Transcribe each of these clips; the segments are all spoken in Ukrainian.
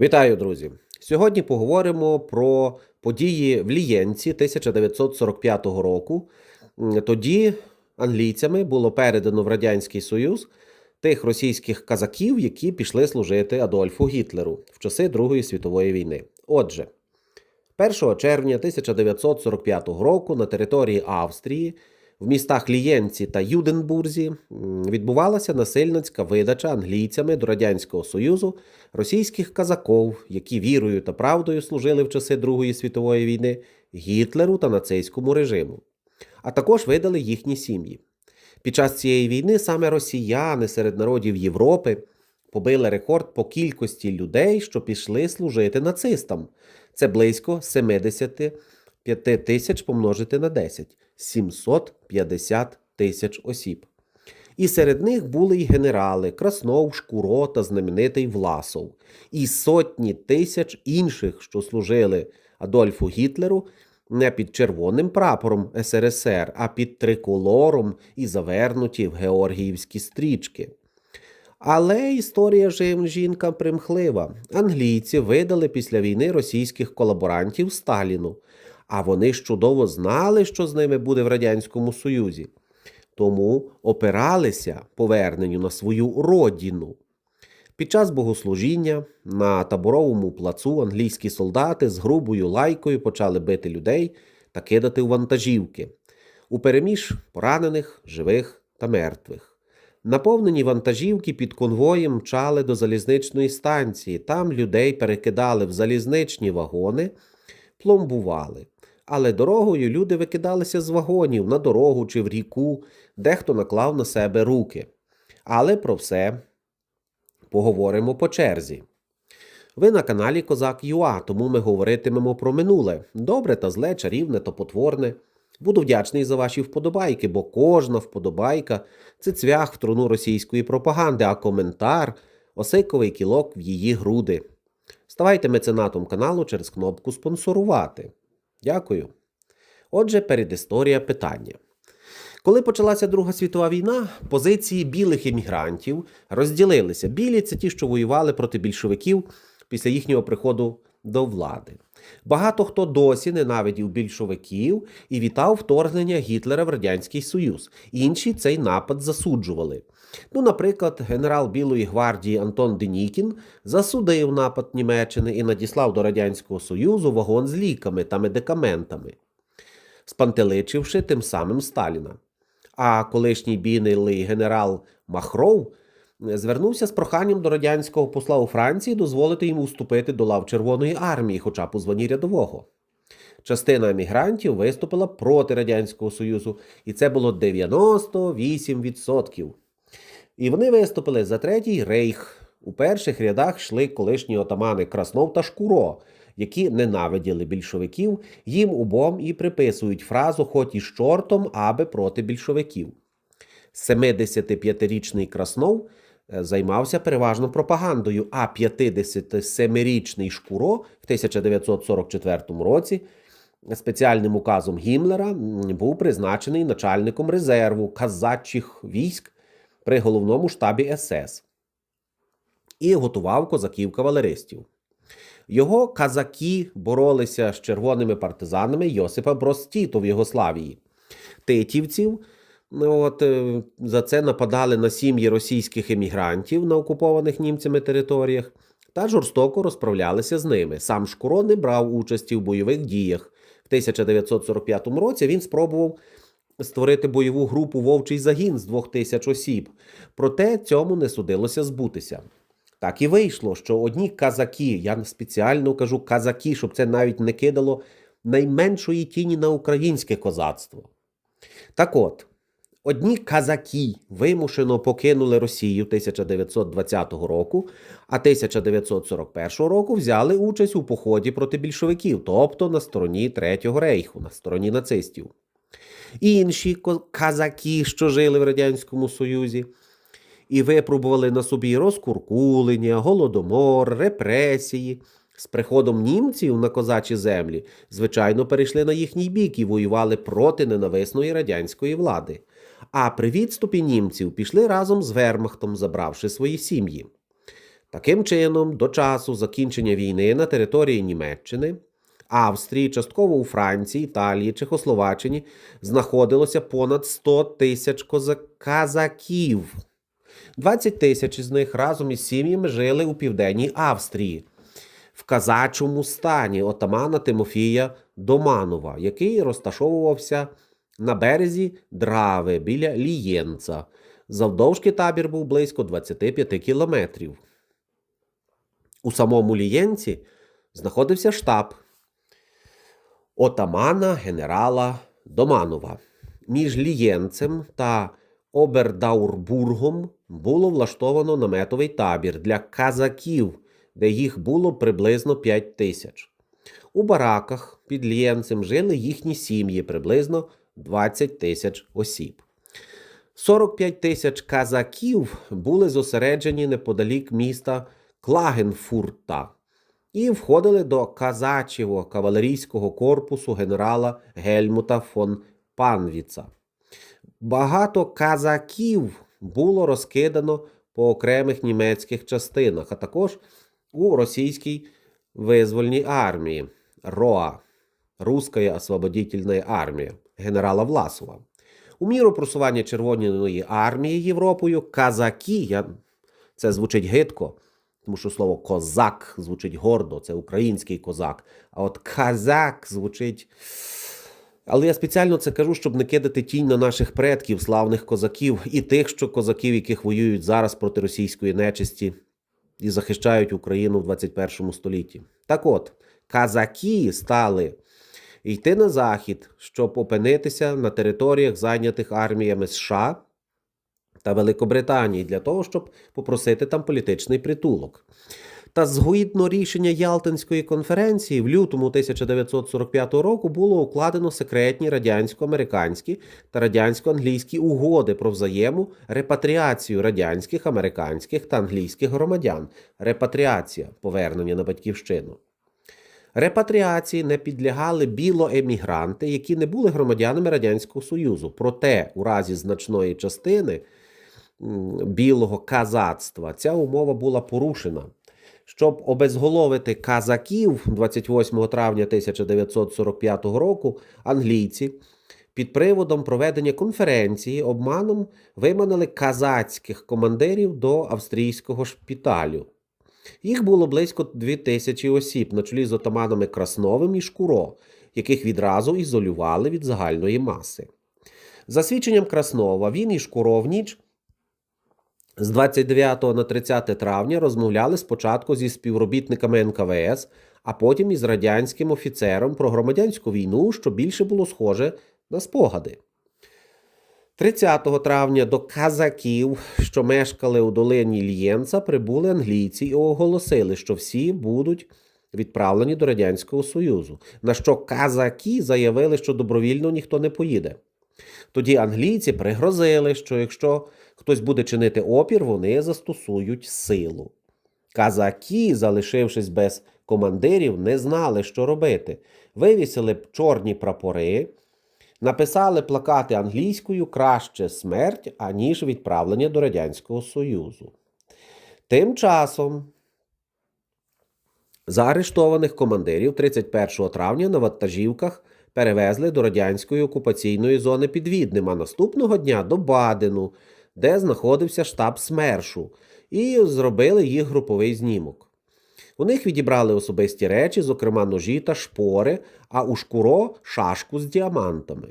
Вітаю, друзі! Сьогодні поговоримо про події в Лієнці 1945 року. Тоді англійцями було передано в Радянський Союз тих російських казаків, які пішли служити Адольфу Гітлеру в часи Другої світової війни. Отже, 1 червня 1945 року на території Австрії в містах Лієнці та Юденбурзі відбувалася насильницька видача англійцями до Радянського Союзу російських казаків, які вірою та правдою служили в часи Другої світової війни Гітлеру та нацистському режиму, а також видали їхні сім'ї. Під час цієї війни саме росіяни серед народів Європи побили рекорд по кількості людей, що пішли служити нацистам. Це близько 75 тисяч помножити на 10 750 тисяч осіб. І серед них були й генерали Краснов, Шкуро та знаменитий Власов, і сотні тисяч інших, що служили Адольфу Гітлеру не під червоним прапором СРСР, а під триколором і завернуті в георгіївські стрічки. Але історія жінка примхлива. Англійці видали після війни російських колаборантів Сталіну, а вони чудово знали, що з ними буде в Радянському Союзі. Тому опиралися поверненню на свою родину. Під час богослужіння на таборовому плацу англійські солдати з грубою лайкою почали бити людей та кидати у вантажівки, у переміж поранених, живих та мертвих. Наповнені вантажівки під конвоєм мчали до залізничної станції. Там людей перекидали в залізничні вагони, пломбували. Але дорогою люди викидалися з вагонів на дорогу чи в ріку, дехто наклав на себе руки. Але про все поговоримо по черзі. Ви на каналі Козак Юа, тому ми говоритимемо про минуле добре та зле, чарівне та потворне. Буду вдячний за ваші вподобайки, бо кожна вподобайка це цвях в труну російської пропаганди, а коментар осиковий кілок в її груди. Ставайте меценатом каналу через кнопку спонсорувати. Дякую. Отже, передісторія питання. Коли почалася Друга світова війна, позиції білих емігрантів розділилися. Білі це ті, що воювали проти більшовиків після їхнього приходу до влади. Багато хто досі ненавидів більшовиків і вітав вторгнення Гітлера в Радянський Союз. Інші цей напад засуджували. Ну, наприклад, генерал Білої гвардії Антон Денікін засудив напад Німеччини і надіслав до Радянського Союзу вагон з ліками та медикаментами, спантеличивши тим самим Сталіна. А колишній бійний генерал Махров звернувся з проханням до радянського посла у Франції дозволити йому вступити до лав Червоної армії, хоча б у званні рядового. Частина емігрантів виступила проти Радянського Союзу, і це було 98%. І вони виступили за третій рейх. У перших рядах йшли колишні отамани Краснов та Шкуро, які ненавиділи більшовиків, їм обом і приписують фразу «Хоть із чортом, аби проти більшовиків. 75-річний Краснов займався переважно пропагандою, а 57-річний Шкуро в 1944 році спеціальним указом Гімлера був призначений начальником резерву казачих військ при головному штабі СС і готував козаків-кавалеристів. Його казаки боролися з червоними партизанами Йосипа Бростіту в Єгославії. Титівців от, е, за це нападали на сім'ї російських емігрантів на окупованих німцями територіях та жорстоко розправлялися з ними. Сам Шкуро не брав участі в бойових діях. В 1945 році він спробував створити бойову групу Вовчий загін з двох тисяч осіб. Проте цьому не судилося збутися. Так і вийшло, що одні казаки, я спеціально кажу казаки, щоб це навіть не кидало найменшої тіні на українське козацтво. Так от, одні казаки вимушено покинули Росію 1920 року, а 1941 року взяли участь у поході проти більшовиків, тобто на стороні Третього рейху, на стороні нацистів. Інші казаки, що жили в Радянському Союзі, і випробували на собі розкуркулення, голодомор, репресії. З приходом німців на козачі землі, звичайно, перейшли на їхній бік і воювали проти ненависної радянської влади. А при відступі німців пішли разом з вермахтом, забравши свої сім'ї. Таким чином, до часу закінчення війни на території Німеччини, Австрії, частково у Франції, Італії, Чехословаччині знаходилося понад 100 тисяч коза- казаків. 20 тисяч із них разом із сім'ями жили у південній Австрії в казачому стані отамана Тимофія Доманова, який розташовувався на березі Драви біля Лієнца. Завдовжки табір був близько 25 кілометрів. У самому Лієнці знаходився штаб отамана генерала Доманова. Між Лієнцем та Обердаурбургом було влаштовано наметовий табір для казаків, де їх було приблизно 5 тисяч. У бараках під Лієнцем жили їхні сім'ї, приблизно 20 тисяч осіб. 45 тисяч казаків були зосереджені неподалік міста Клагенфурта і входили до казачого кавалерійського корпусу генерала Гельмута фон Панвіца. Багато казаків було розкидано по окремих німецьких частинах, а також у російській визвольній армії РОА Руська освободительна армія генерала Власова. У міру просування Червоної армії Європою казаки, я... це звучить гидко, тому що слово козак звучить гордо, це український козак. А от казак звучить. Але я спеціально це кажу, щоб не кидати тінь на наших предків, славних козаків, і тих, що козаків, яких воюють зараз проти російської нечисті і захищають Україну в 21 столітті. Так от, казаки стали йти на захід, щоб опинитися на територіях, зайнятих арміями США та Великобританії, для того, щоб попросити там політичний притулок. Та згідно рішення Ялтинської конференції в лютому 1945 року було укладено секретні радянсько-американські та радянсько-англійські угоди про взаєму репатріацію радянських, американських та англійських громадян. Репатріація повернення на батьківщину. Репатріації не підлягали білоемігранти, які не були громадянами Радянського Союзу. Проте, у разі значної частини білого казацтва ця умова була порушена. Щоб обезголовити казаків 28 травня 1945 року, англійці під приводом проведення конференції обманом виманили казацьких командирів до австрійського шпіталю. Їх було близько 2000 осіб на чолі з отаманами Красновим і Шкуро, яких відразу ізолювали від загальної маси. За свідченням Краснова, він і Шкуро в ніч з 29 на 30 травня розмовляли спочатку зі співробітниками НКВС, а потім із радянським офіцером про громадянську війну, що більше було схоже на спогади. 30 травня до казаків, що мешкали у долині Лієнца, прибули англійці і оголосили, що всі будуть відправлені до Радянського Союзу. На що казаки заявили, що добровільно ніхто не поїде. Тоді англійці пригрозили, що якщо хтось буде чинити опір, вони застосують силу. Казаки, залишившись без командирів, не знали, що робити. Вивісили б чорні прапори, написали плакати англійською краще смерть, аніж відправлення до Радянського Союзу. Тим часом заарештованих командирів 31 травня на вантажівках перевезли до радянської окупаційної зони під Відним, а наступного дня до Бадену, де знаходився штаб СМЕРШу, і зробили їх груповий знімок. У них відібрали особисті речі, зокрема ножі та шпори, а у шкуро шашку з діамантами.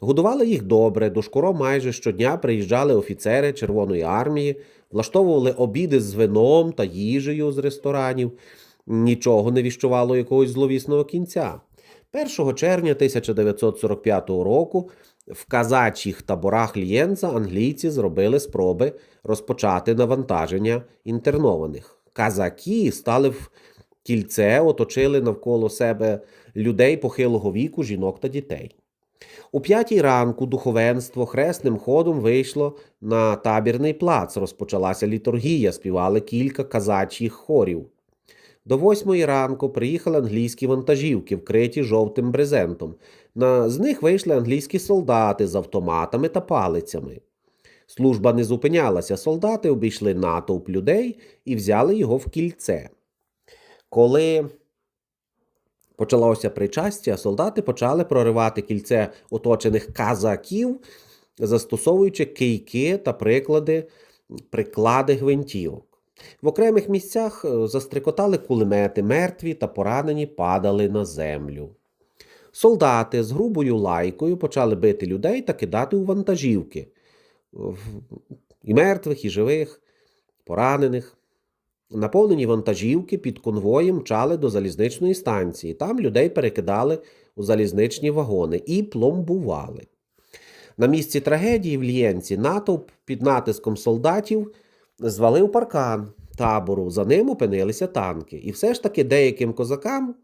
Годували їх добре, до шкуро майже щодня приїжджали офіцери Червоної армії, влаштовували обіди з вином та їжею з ресторанів. Нічого не віщувало якогось зловісного кінця. 1 червня 1945 року в казачих таборах Лієнца англійці зробили спроби розпочати навантаження інтернованих. Казаки стали в кільце, оточили навколо себе людей похилого віку, жінок та дітей. У п'ятій ранку духовенство хресним ходом вийшло на табірний плац. Розпочалася літургія, співали кілька казачіх хорів. До восьмої ранку приїхали англійські вантажівки, вкриті жовтим брезентом. На, з них вийшли англійські солдати з автоматами та палицями. Служба не зупинялася. Солдати обійшли натовп людей і взяли його в кільце. Коли почалося причастя, солдати почали проривати кільце оточених казаків, застосовуючи кийки та приклади, приклади гвинтівок. В окремих місцях е, застрикотали кулемети, мертві та поранені падали на землю. Солдати з грубою лайкою почали бити людей та кидати у вантажівки. І мертвих, і живих, поранених. Наповнені вантажівки під конвоєм мчали до залізничної станції. Там людей перекидали у залізничні вагони і пломбували. На місці трагедії в Лєнці натовп під натиском солдатів звалив паркан табору. За ним опинилися танки. І все ж таки деяким козакам,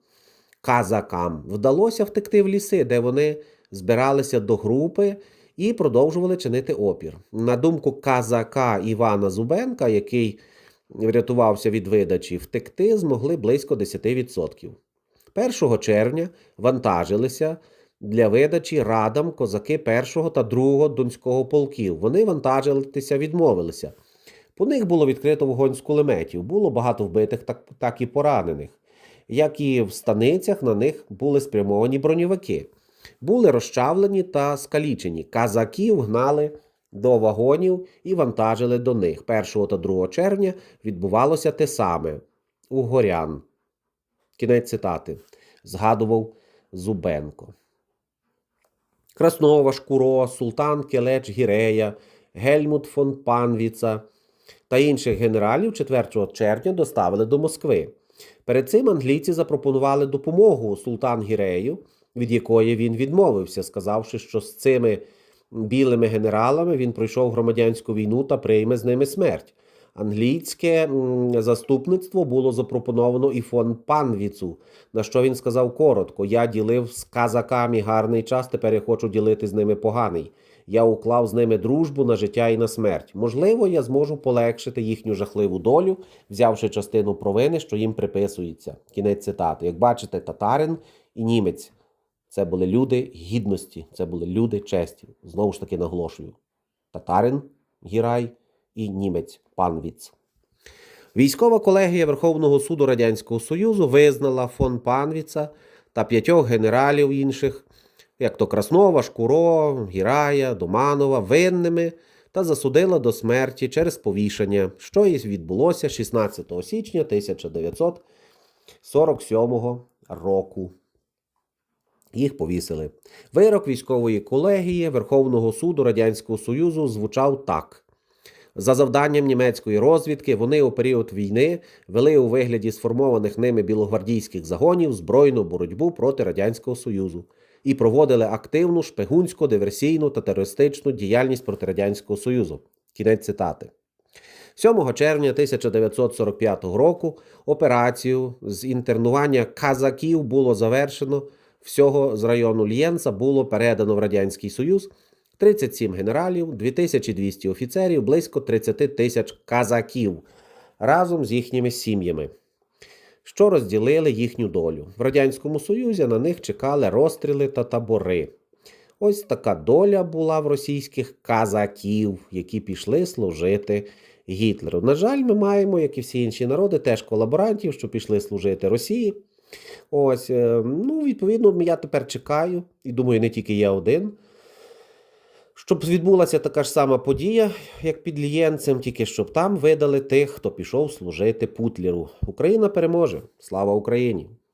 казакам, вдалося втекти в ліси, де вони збиралися до групи і продовжували чинити опір. На думку казака Івана Зубенка, який врятувався від видачі, втекти змогли близько 10%. 1 червня вантажилися для видачі радам козаки 1 та 2 Донського полків. Вони вантажилися відмовилися. По них було відкрито вогонь з кулеметів, було багато вбитих, так, так і поранених. Як і в станицях, на них були спрямовані броньовики. Були розчавлені та скалічені. Казаків гнали до вагонів і вантажили до них. 1 та 2 червня відбувалося те саме у горян. Кінець цитати. Згадував Зубенко. Краснова, Шкуро, Султан Келеч Гірея, Гельмут фон Панвіца та інших генералів 4 червня доставили до Москви. Перед цим англійці запропонували допомогу султан Гірею, від якої він відмовився, сказавши, що з цими білими генералами він пройшов громадянську війну та прийме з ними смерть. Англійське заступництво було запропоновано і фон Панвіцу, на що він сказав коротко: Я ділив з казаками гарний час, тепер я хочу ділити з ними поганий. Я уклав з ними дружбу на життя і на смерть. Можливо, я зможу полегшити їхню жахливу долю, взявши частину провини, що їм приписується. Кінець цитати. Як бачите, татарин і німець це були люди гідності, це були люди честі. Знову ж таки наголошую: татарин, гірай і німець панвіц. Військова колегія Верховного суду Радянського Союзу визнала фон Панвіца та п'ятьох генералів інших, як то Краснова, Шкуро, Гірая, Доманова, винними та засудила до смерті через повішання, що і відбулося 16 січня 1947 року. Їх повісили. Вирок військової колегії Верховного суду Радянського Союзу звучав так. За завданням німецької розвідки вони у період війни вели у вигляді сформованих ними білогвардійських загонів збройну боротьбу проти Радянського Союзу і проводили активну шпигунську, диверсійну та терористичну діяльність проти Радянського Союзу. Кінець цитати. 7 червня 1945 року операцію з інтернування казаків було завершено. Всього з району Лєнца було передано в Радянський Союз 37 генералів, 2200 офіцерів, близько 30 тисяч казаків разом з їхніми сім'ями, що розділили їхню долю. В Радянському Союзі на них чекали розстріли та табори. Ось така доля була в російських казаків, які пішли служити Гітлеру. На жаль, ми маємо, як і всі інші народи, теж колаборантів, що пішли служити Росії. Ось, е, ну, відповідно, я тепер чекаю, і думаю, не тільки я один. Щоб відбулася така ж сама подія, як під Лієнцем, тільки щоб там видали тих, хто пішов служити Путлеру. Україна переможе. Слава Україні!